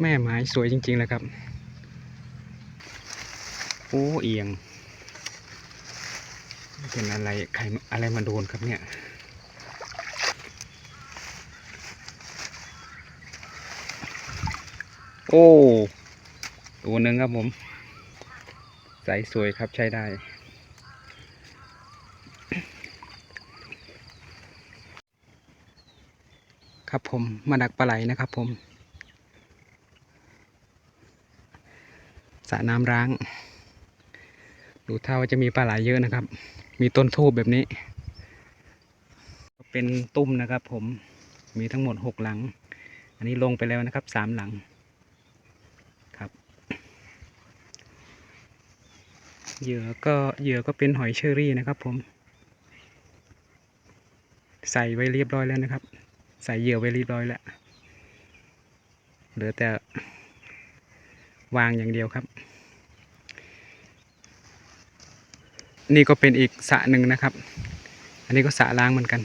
แม่ไม้สวยจริงๆเลยครับ โอ้เอียง เป็นอะไรใครอะไรมาโดนครับเนี่ยโอ้ตัวหนึ่งครับผม ใสสวยครับใช้ได้ ครับผมมาดักปลาไหลนะครับผม สระน้ำร้าง ดูท่าว่าจะมีปลาไหลเยอะนะครับ มีต้นทูบแบบนี้ เป็นตุ้มนะครับ ผม มีทั้งหมดหกหลัง อันนี้ลงไปแล้วนะครับสามหลังครับ เหยื่อก็เหยื่อก็เป็นหอยเชอรี่นะครับ ผม ใส่ไว้เรียบร้อยแล้วนะครับ ใส่เหยื่อไว้เรียบร้อยแล้ว เหลือแต่วางอย่างเดียวครับ นี่ก็เป็นอีกสระหนึ่งนะครับ อันนี้ก็สระล้างเหมือนกัน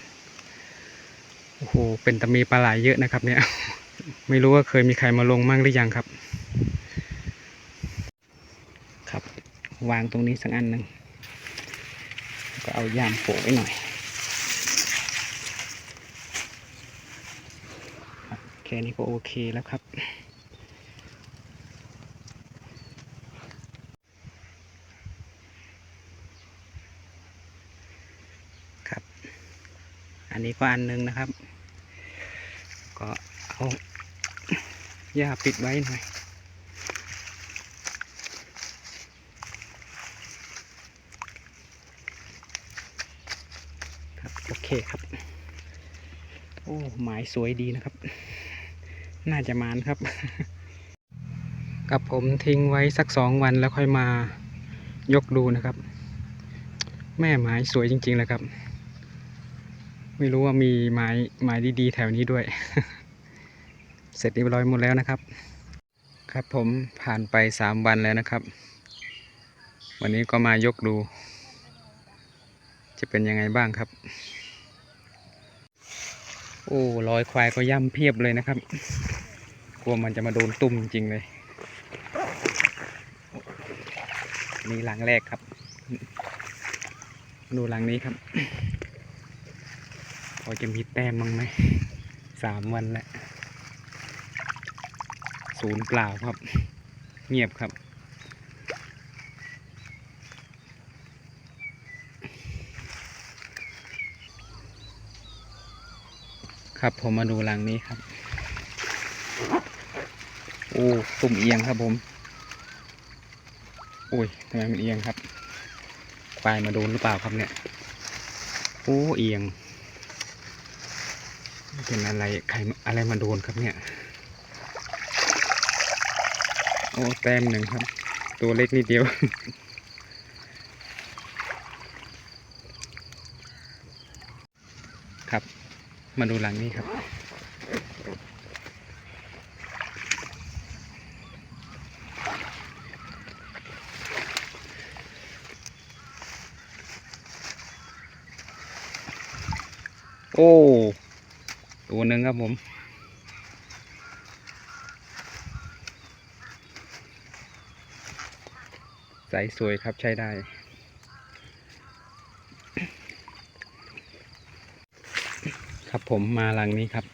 โอ้โหเป็นตะมีปลาไหลเยอะนะครับ เนี่ย ไม่รู้ว่าเคยมีใครมาลงมั่งหรือยังครับ ครับ วางตรงนี้สักอันหนึ่งก็เอายามโปะไว้หน่อยแค่นี้ก็โอเคแล้วครับ อันนี้ก็อันหนึงนะครับ ก็เอาหญ้าปิดไว้หน่อยครับโอเคครับ โอ้หมายสวยดีนะครับ น่าจะมานครับ กับผมทิ้งไว้สักสองวันแล้วค่อยมายกดูนะครับ แม่ไม้สวยจริงๆเลยครับ ไม่รู้ว่ามีไม้ไม้ดีๆ แถวนี้ด้วย เสร็จเรียบร้อยหมดแล้วนะครับ ครับผมผ่านไปสามวันแล้วนะครับ วันนี้ก็มายกดู จะเป็นยังไงบ้างครับ โอ้รอยควายก็ย่ำเพียบเลยนะครับ กลัวมันจะมาโดนตุ่มจริงเลยนี่หลังแรกครับ ดูหลังนี้ครับ พอจะมีแต้มบ้งไหมสามวันแล้วศูนย์เปล่าครับ เงียบครับ ครับผมมาดูหลังนี้ครับ โอ้ตุ่มเอียงครับผมโอ้ยทำไมมันเอียงครับควายมาโดนหรือเปล่าครับเนี่ย โอ้เอียง เป็นอะไรใครอะไรมาโดนครับเนี่ย โอ้แต้มหนึ่งครับ ตัวเล็กนิดเดียว ครับ มาดูหลังนี้ครับโอ้ ตัวหนึ่งครับผม ใสสวยครับใช้ได้ ครับผมมาหลังนี้ครับ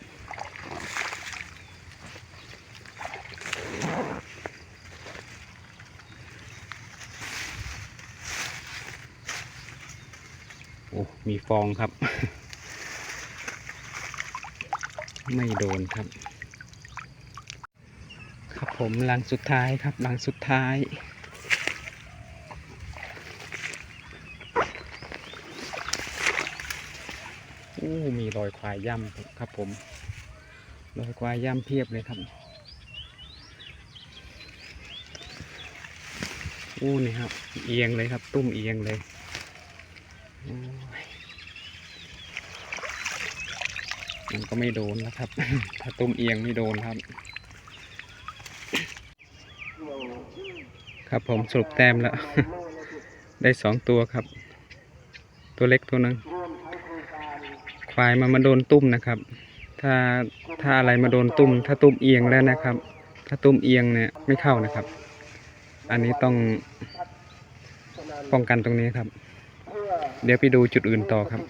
โอ้ มีฟองครับ ไม่โดนครับ ครับผมหลังสุดท้ายครับหลังสุดท้ายอู้มีรอยควายย่ำครับผมรอยควายย่ำเพียบเลยครับอู้นี่ครับ เอียงเลยครับ ตุ้มเอียงเลยโอ้ย มันก็ไม่โดนนะครับ ถ้าตุ้มเอียงไม่โดนครับ ครับผมสรุปแต้มแล้ว ได้สองตัวครับ ตัวเล็กตัวหนึงควายมามาโดนตุ้มนะครับ ถ้าถ้าอะไรมาโดนตุ้ม ถ้าตุ้มเอียงแล้วนะครับ ถ้าตุ้มเอียงเนี่ยไม่เข้านะครับ อันนี้ต้องป้องกันตรงนี้ครับ เดี๋ยวไปดูจุดอื่นต่อครับ